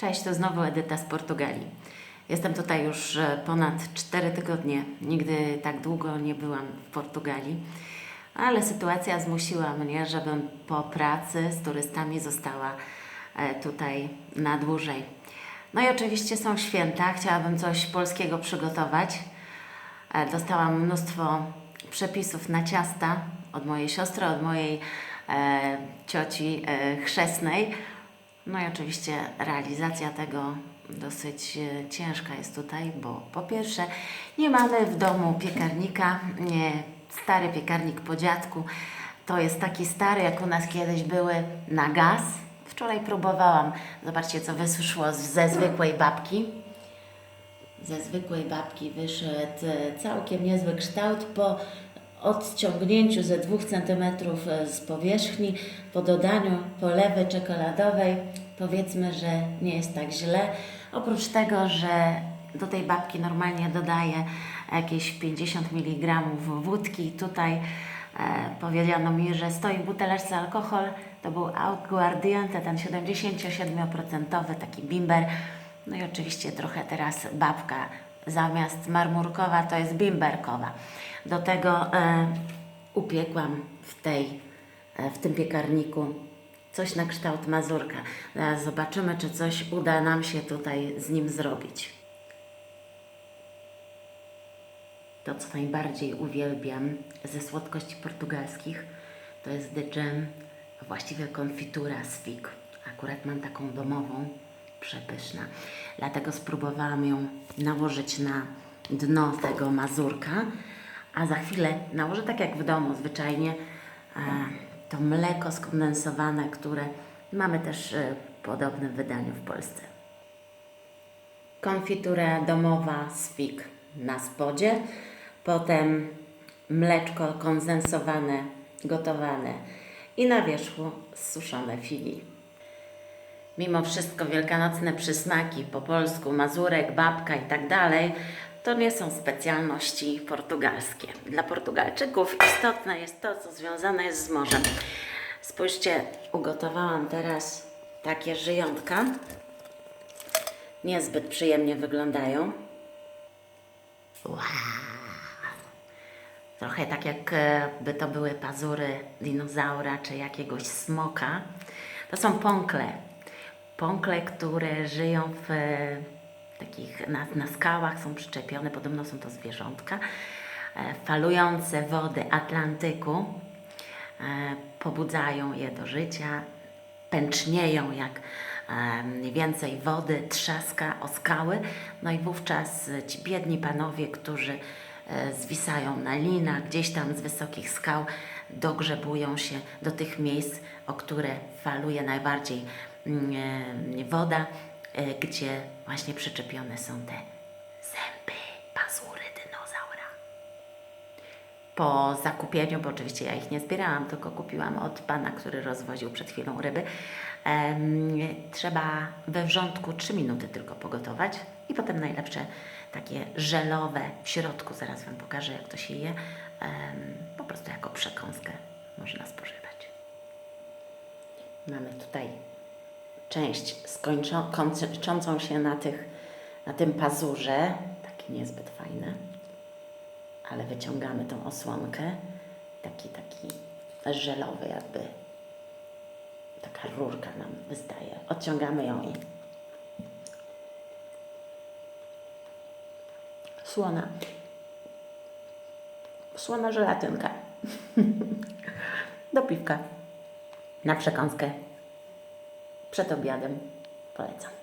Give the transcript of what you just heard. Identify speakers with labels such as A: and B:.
A: Cześć, to znowu Edyta z Portugalii. Jestem tutaj już e, ponad 4 tygodnie. Nigdy tak długo nie byłam w Portugalii, ale sytuacja zmusiła mnie, żebym po pracy z turystami została e, tutaj na dłużej. No i oczywiście są święta, chciałabym coś polskiego przygotować. E, Dostałam mnóstwo przepisów na ciasta od mojej siostry, od mojej cioci chrzestnej. No i oczywiście realizacja tego dosyć e, ciężka jest tutaj, bo po pierwsze nie mamy w domu piekarnika, nie, stary piekarnik po dziadku. To jest taki stary, jak u nas kiedyś były na gaz. Wczoraj próbowałam, zobaczcie co wysuszyło ze zwykłej babki. Ze zwykłej babki wyszedł e, całkiem niezły kształt po odciągnięciu ze 2 cm z powierzchni, po dodaniu polewy czekoladowej, powiedzmy, że nie jest tak źle. Oprócz tego, że do tej babki normalnie dodaję jakieś 50 mg wódki, tutaj e, powiedziano mi, że stoi w buteleczce alkohol, to był Aguardiente, ten 77% taki bimber. No i oczywiście trochę teraz babka zamiast marmurkowa to jest bimberkowa. Do tego e, upiekłam w tej, e, w tym piekarniku coś na kształt mazurka. Zobaczymy, czy coś uda nam się tutaj z nim zrobić. To, co najbardziej uwielbiam ze słodkości portugalskich, to jest a właściwie konfitura z fig. Akurat mam taką domową, przepyszna. Dlatego spróbowałam ją nałożyć na dno tego mazurka, a za chwilę nałożę tak jak w domu zwyczajnie e, to mleko skondensowane, które mamy też e, w podobnym wydaniu w Polsce. Konfitura domowa z fig na spodzie, potem mleczko kondensowane, gotowane i na wierzchu suszone figi. Mimo wszystko wielkanocne przysmaki po polsku, mazurek, babka i tak dalej, to nie są specjalności portugalskie. Dla Portugalczyków istotne jest to, co związane jest z morzem. Spójrzcie, ugotowałam teraz takie żyjątka. Niezbyt przyjemnie wyglądają. Wow. Trochę tak jakby to były pazury dinozaura czy jakiegoś smoka. To są pąkle. Pąkle, które żyją w e, takich, na, na skałach, są przyczepione, podobno są to zwierzątka. E, Falujące wody Atlantyku e, pobudzają je do życia, pęcznieją jak mniej więcej wody trzaska o skały, no i wówczas ci biedni panowie, którzy e, zwisają na linach gdzieś tam z wysokich skał, dogrzebują się do tych miejsc, o które faluje najbardziej mm, woda, gdzie właśnie przyczepione są te zęby, pazury dinozaura po zakupieniu, bo oczywiście ja ich nie zbierałam, tylko kupiłam od pana, który rozwoził przed chwilą ryby. trzeba we wrzątku 3 minuty tylko pogotować i potem najlepsze takie żelowe w środku, zaraz Wam pokażę jak to się je, po prostu jako przekąskę można spożywać. Mamy tutaj część skończo- kończącą się na, tych, na tym pazurze, takie niezbyt fajne ale wyciągamy tą osłonkę, taki, taki żelowy jakby, taka rurka nam wystaje. Odciągamy ją i słona, słona żelatynka. Do piwka. Na przekąskę przed obiadem polecam.